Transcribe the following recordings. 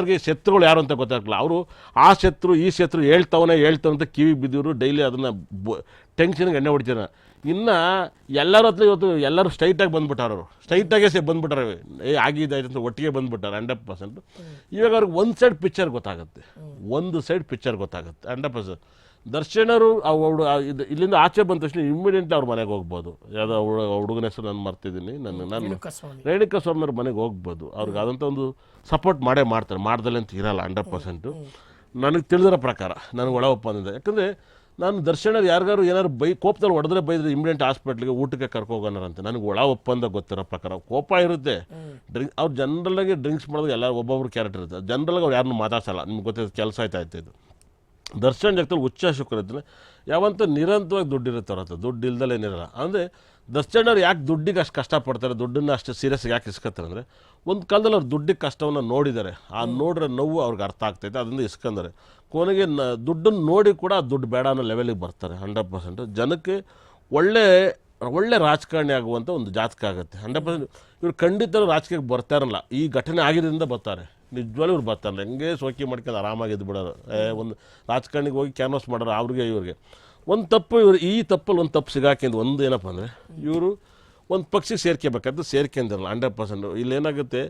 ಅವ್ರಿಗೆ ಶತ್ರುಗಳು ಯಾರು ಅಂತ ಗೊತ್ತಾಗಲ್ಲ ಅವರು ಆ ಶತ್ರು ಈ ಶತ್ರು ಹೇಳ್ತವನೇ ಹೇಳ್ತವ ಅಂತ ಕಿವಿ ಬಿದ್ದಿವರು ಡೈಲಿ ಅದನ್ನು ಟೆನ್ಷನ್ಗೆ ಎಣ್ಣೆ ಹೊಡಿತಾರೆ ಇನ್ನು ಎಲ್ಲರ ಹತ್ರ ಇವತ್ತು ಎಲ್ಲರೂ ಸ್ಟ್ರೈಟಾಗಿ ಬಂದ್ಬಿಟ್ಟಾರ ಅವರು. ಸ್ಟ್ರೈಟಾಗೇ ಸೇ ಬಂದುಬಿಟ್ಟಾರೆ ಏ ಆಗಿದೆ ಅಂತ ಒಟ್ಟಿಗೆ ಬಂದುಬಿಟ್ಟಾರೆ ಹಂಡ್ರೆಡ್ ಪರ್ಸೆಂಟ್. ಇವಾಗ ಅವ್ರಿಗೆ ಒಂದು ಸೈಡ್ ಪಿಕ್ಚರ್ ಗೊತ್ತಾಗುತ್ತೆ. ಒಂದು ಸೈಡ್ ಪಿಕ್ಚರ್ ಗೊತ್ತಾಗುತ್ತೆ ಹಂಡ್ರೆಡ್ ಪರ್ಸೆಂಟ್. ದರ್ಶನರು ಅವಳು ಇದು ಇಲ್ಲಿಂದ ಆಚೆ ಬಂದ ತಕ್ಷಣ ಇಮ್ಮಿಡಿಯೆಂಟ್ಲಿ ಅವ್ರ ಮನೆಗೆ ಹೋಗ್ಬೋದು. ಯಾವುದೋ ಹುಡುಗನ ಹೆಸರು ನಾನು ಮರ್ತಿದ್ದೀನಿ. ನನ್ನ ನಾನು ರೇಣುಕಾ ಸ್ವಾಮಿ ಸ್ವಾಮಿಯವ್ರ ಮನೆಗೆ ಹೋಗ್ಬೋದು. ಅವ್ರಿಗೆ ಆದಂಥ ಒಂದು ಸಪೋರ್ಟ್ ಮಾಡೇ ಮಾಡ್ತಾರೆ. ಮಾಡ್ದಲೆ ಅಂತ ಇರಲ್ಲ ಹಂಡ್ರೆಡ್ ಪರ್ಸೆಂಟು ನನಗೆ ತಿಳಿದಿರೋ ಪ್ರಕಾರ ನನಗೆ ಒಳ ಒಪ್ಪಂದಿದೆ ಯಾಕಂದರೆ ನಾನು ದರ್ಶನರು ಯಾರಿಗಾರು ಏನಾದ್ರು ಬೈ ಕೋಪದಲ್ಲಿ ಹೊಡೆದ್ರೆ ಬೈದ್ರೆ ಇಮಿಡಿಯೇಟ್ ಹಾಸ್ಪಿಟ್ಲಿಗೆ ಊಟಕ್ಕೆ ಕರ್ಕೋಗೋಣರಂತ ನನಗೆ ಒಳ ಒಪ್ಪಂದ ಗೊತ್ತಿರೋ ಪ್ರಕಾರ ಕೋಪ ಇರುತ್ತೆ. ಡ್ರಿಂಕ್ ಅವ್ರು ಜನರಲ್ಲಾಗಿ ಡ್ರಿಂಕ್ಸ್ ಮಾಡೋದು ಎಲ್ಲ ಒಬ್ಬೊಬ್ರು ಕ್ಯಾರೆಕ್ಟರ್ ಇರುತ್ತೆ. ಜನರಲ್ಲಾಗಿ ಅವ್ರು ಯಾರನ್ನೂ ಮಾತಾಡ್ಸಲ್ಲ. ನಿಮ್ಗೆ ಗೊತ್ತಿದೆ ಕೆಲಸ ಆಯ್ತಾ ಇದು. ದರ್ಶನ್ ಜಗತ್ತಲ್ಲಿ ಉಚ್ಚ ಶುಕ್ರ ಯಾವಂತ ನಿರಂತರವಾಗಿ ದುಡ್ಡಿರುತ್ತೆ ಅವ್ರ ಹತ್ರ ದುಡ್ಡು ಇಲ್ದಲೇ ಏನಿರಲ್ಲ. ಅಂದರೆ ದರ್ಶನವ್ರು ಯಾಕೆ ದುಡ್ಡಿಗೆ ಅಷ್ಟು ಕಷ್ಟಪಡ್ತಾರೆ ದುಡ್ಡನ್ನು ಅಷ್ಟು ಸೀರಿಯಸ್ ಯಾಕೆ ಇಸ್ಕೊತಾರೆ ಅಂದರೆ ಒಂದು ಕಾಲದಲ್ಲಿ ಅವ್ರು ದುಡ್ಡಿಗೆ ಕಷ್ಟವನ್ನು ನೋಡಿದ್ದಾರೆ. ಆ ನೋಡ್ರೆ ನೋವು ಅವ್ರಿಗೆ ಅರ್ಥ ಆಗ್ತೈತೆ ಅದರಿಂದ ಇಸ್ಕೊಂಡಾರೆ ಕೊನೆಗೆ ನ ದುಡ್ಡನ್ನು ನೋಡಿ ಕೂಡ ಆ ದುಡ್ಡು ಬೇಡ ಅನ್ನೋ ಲೆವೆಲಿಗೆ ಬರ್ತಾರೆ ಹಂಡ್ರೆಡ್ ಪರ್ಸೆಂಟ್ ಜನಕ್ಕೆ ಒಳ್ಳೆ ಒಳ್ಳೆ ರಾಜಕಾರಣಿ ಆಗುವಂಥ ಒಂದು ಜಾತಕ ಆಗುತ್ತೆ. ಹಂಡ್ರೆಡ್ ಪರ್ಸೆಂಟ್ ಇವ್ರು ಖಂಡಿತ ರಾಜಕೀಯಕ್ಕೆ ಬರ್ತಾ ಇರಲ್ಲ. ಈ ಘಟನೆ ಆಗಿದ್ದರಿಂದ ಬರ್ತಾರೆ. ನಿಜವಾಗ್ಲೂ ಇವ್ರು ಬರ್ತಾರೆ ಹೆಂಗೆ ಸೋಕಿ ಮಾಡ್ಕೊಂಡು ಆರಾಮಾಗಿ ಎದ್ದು ಬಿಡೋರು. ಒಂದು ರಾಜಕಾರಣಿಗೆ ಹೋಗಿ ಕ್ಯಾನ್ವಾಸ್ ಮಾಡೋರು ಅವ್ರಿಗೆ ಇವ್ರಿಗೆ. ಒಂದು ತಪ್ಪು ಇವರು, ಈ ತಪ್ಪಲ್ಲಿ ಒಂದು ತಪ್ಪು ಸಿಗಾಕಿಂದು ಒಂದು ಏನಪ್ಪ ಅಂದರೆ, ಇವರು ಒಂದು ಪಕ್ಷಿಗೆ ಸೇರ್ಕೋಬೇಕಾದ್ರೆ ಸೇರ್ಕೊಂಡಿರಲ್ಲ ಹಂಡ್ರೆಡ್ ಪರ್ಸೆಂಟ್ ಇಲ್ಲೇನಾಗುತ್ತೆ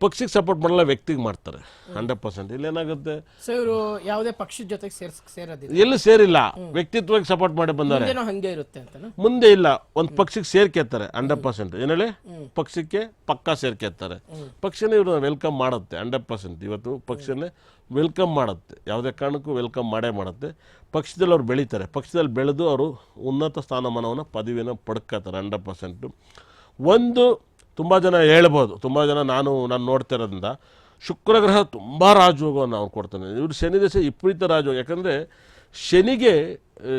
ಪಕ್ಷಿಗೆ ಸಪೋರ್ಟ್ ಮಾಡಲ್ಲ ವ್ಯಕ್ತಿಗೆ ಮಾಡ್ತಾರೆ. Hundred percent. ಇಲ್ಲೇನಾಗುತ್ತೆ ಸೊ ಇವರು ಯಾವುದೇ ಪಕ್ಷದ ಜೊತೆಗೆ ಸೇರೋದಿಲ್ಲ. ಎಲ್ಲಿ ಸೇರಿಲ್ಲ. ವ್ಯಕ್ತಿತ್ವಕ್ಕೆ ಸಪೋರ್ಟ್ ಮಾಡಿ ಬಂದಾರೆ. ಹಂಗೆ ಇರುತ್ತೆ ಅಂತನಾ? ಮುಂದೆ ಇಲ್ಲ. ಒಂದು ಪಕ್ಷಕ್ಕೆ ಸೇರ್ಕೆತ್ತಾರೆ ಹಂಡ್ರೆಡ್ ಪರ್ಸೆಂಟ್. ಏನೇಳಿ ಪಕ್ಷಕ್ಕೆ ಪಕ್ಕ ಸೇರ್ಕೆತ್ತಾರೆ ಪಕ್ಷನೇ ಇವ್ರನ್ನ ವೆಲ್ಕಮ್ ಮಾಡುತ್ತೆ ಹಂಡ್ರೆಡ್ ಪರ್ಸೆಂಟ್. ಇವತ್ತು ಪಕ್ಷನೇ ವೆಲ್ಕಮ್ ಮಾಡುತ್ತೆ. ಯಾವುದೇ ಕಾರಣಕ್ಕೂ ವೆಲ್ಕಮ್ ಮಾಡೇ ಮಾಡುತ್ತೆ. ಪಕ್ಷದಲ್ಲಿ ಅವ್ರು ಬೆಳೀತಾರೆ. ಪಕ್ಷದಲ್ಲಿ ಬೆಳೆದು ಅವರು ಉನ್ನತ ಸ್ಥಾನಮಾನವನ್ನು ಪದವಿನ ಪಡ್ಕೋತಾರೆ ಹಂಡ್ರೆಡ್ ಪರ್ಸೆಂಟು. ಒಂದು ತುಂಬ ಜನ ಹೇಳ್ಬೋದು ತುಂಬ ಜನ ನಾನು ನಾನು ನೋಡ್ತಿರೋದ್ರಿಂದ. ಶುಕ್ರ ಗ್ರಹ ತುಂಬ ರಾಜಯೋಗವನ್ನು ಅವ್ನು ಕೊಡ್ತಾನೆ ಇವರು ಶನಿ ದಶೆ ವಿಪರೀತ ರಾಜಯೋಗ. ಯಾಕಂದರೆ ಶನಿಗೆ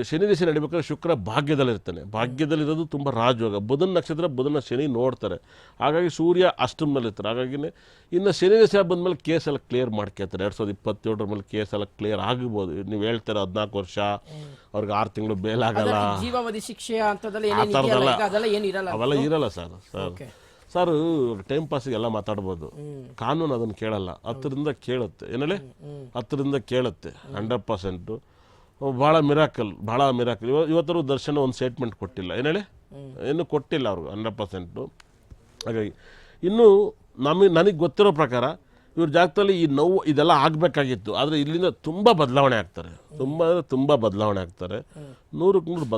ಶನಿ ದಶೆ ನಡಿಬೇಕಾದ್ರೆ ಶುಕ್ರ ಭಾಗ್ಯದಲ್ಲಿರ್ತಾನೆ. ಭಾಗ್ಯದಲ್ಲಿರೋದು ತುಂಬ ರಾಜಯೋಗ. ಬುಧನ ನಕ್ಷತ್ರ ಬುಧನ ಶನಿ ನೋಡ್ತಾರೆ. ಹಾಗಾಗಿ ಸೂರ್ಯ ಅಷ್ಟಮನಲ್ಲಿರ್ತಾರೆ ಹಾಗಾಗಿನೇ ಇನ್ನು ಶನಿ ದಶೆ ಬಂದಮೇಲೆ ಕೇಸ್ ಎಲ್ಲ ಕ್ಲಿಯರ್ ಮಾಡ್ಕೊತಾರೆ. ಎರಡು ಸಾವಿರದ ಇಪ್ಪತ್ತೇಳರ ಮೇಲೆ ಕೇಸ್ ಎಲ್ಲ ಕ್ಲಿಯರ್ ಆಗ್ಬೋದು. ನೀವು ಹೇಳ್ತಾರೆ ಹದಿನಾಲ್ಕು ವರ್ಷ ಅವ್ರಿಗೆ ಆರು ತಿಂಗಳು ಬೇಲಾಗಲ್ಲ. ಆ ಅವೆಲ್ಲ ಇರಲ್ಲ ಸರ್ ಸರ್. ಸರ್ ಟೈಮ್ ಪಾಸಿಗೆ ಎಲ್ಲ ಮಾತಾಡ್ಬೋದು. ಕಾನೂನು ಅದನ್ನು ಕೇಳಲ್ಲ. ಹತ್ತರಿಂದ ಕೇಳುತ್ತೆ. ಏನೇಳಿ ಹತ್ತರಿಂದ ಕೇಳುತ್ತೆ. ಹಂಡ್ರೆಡ್ ಪರ್ಸೆಂಟು ಭಾಳ ಮಿರಾಕಲ್ ಭಾಳ ಮಿರಾಕಲ್ ಇವ ಇವತ್ತರೂ ದರ್ಶನ ಒಂದು ಸ್ಟೇಟ್ಮೆಂಟ್ ಕೊಟ್ಟಿಲ್ಲ. ಏನೇಳಿ ಏನು ಕೊಟ್ಟಿಲ್ಲ ಅವ್ರಿಗೆ ಹಂಡ್ರೆಡ್ ಪರ್ಸೆಂಟು ಹಾಗಾಗಿ, ಇನ್ನು ನಮಗೆ ನನಗೆ ಗೊತ್ತಿರೋ ಪ್ರಕಾರ ಇವ್ರ ಜಾಗದಲ್ಲಿ ಈ ನೋವು ಇದೆಲ್ಲ ಆಗಬೇಕಾಗಿತ್ತು. ಆದರೆ ಇಲ್ಲಿಂದ ತುಂಬ ಬದಲಾವಣೆ ಆಗ್ತಾರೆ. ತುಂಬ ಅಂದರೆ ತುಂಬ ಬದಲಾವಣೆ ಆಗ್ತಾರೆ. ನೂರಕ್ಕೆ ನೂರು ಬದಲಾವಣೆ